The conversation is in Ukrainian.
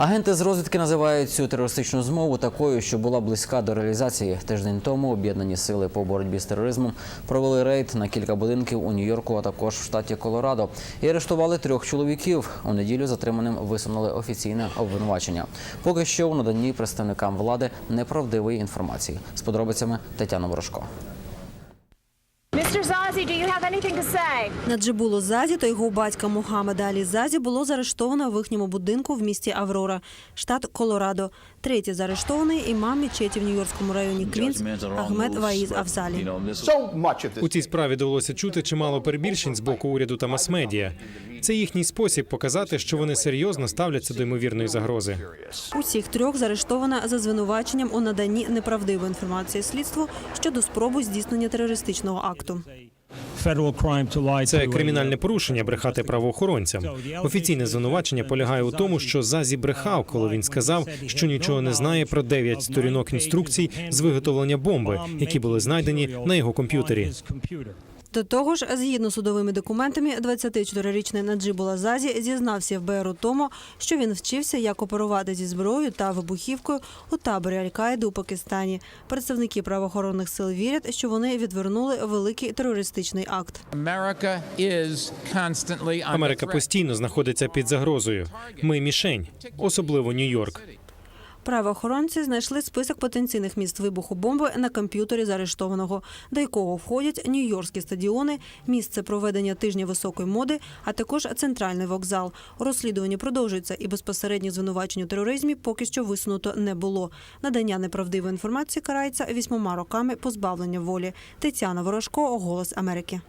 Агенти з розвідки називають цю терористичну змову такою, що була близька до реалізації. Тиждень тому об'єднані сили по боротьбі з тероризмом провели рейд на кілька будинків у Нью-Йорку, а також в штаті Колорадо. І арештували трьох чоловіків. У неділю затриманим висунули офіційне обвинувачення. Поки що у наданні представникам влади неправдивої інформації. З подробицями Тетяна Ворожко. Zazi, do you have anything to say? Наджибуло Зазі та його батька Мухаммеда Алі Зазі було заарештовано в їхньому будинку в місті Аврора, штат Колорадо. Третій заарештований імам мечеті в Нью-Йоркському районі Квінс Ахмед Ваїз this У цій справі довелося чути чимало перебільшень з боку уряду та мас-медіа. Це їхній спосіб показати, що вони серйозно ставляться до ймовірної загрози. Усіх трьох заарештовано за звинуваченням у наданні неправдивої інформації слідству щодо спроби здійснення терористичного акту. Це кримінальне порушення брехати правоохоронцям. Офіційне звинувачення полягає у тому, що Зазі брехав, коли він сказав, що нічого не знає про дев'ять сторінок інструкцій з виготовлення бомби, які були знайдені на його комп'ютері. До того ж, згідно з судовими документами, 24-річний Наджибула Зазі зізнався ФБР у тому, що він вчився, як оперувати зі зброєю та вибухівкою у таборі Аль-Каїди у Пакистані. Представники правоохоронних сил вірять, що вони відвернули великий терористичний акт. Америка постійно знаходиться під загрозою. Ми мішень, особливо Нью-Йорк. Правоохоронці знайшли список потенційних місць вибуху бомби на комп'ютері заарештованого, до якого входять нью-йоркські стадіони, місце проведення тижня високої моди, а також центральний вокзал. Розслідування продовжується і безпосередньо звинувачень у тероризмі поки що висунуто не було. Надання неправдивої інформації карається вісьмома роками позбавлення волі. Тетяна Ворожко, Голос Америки.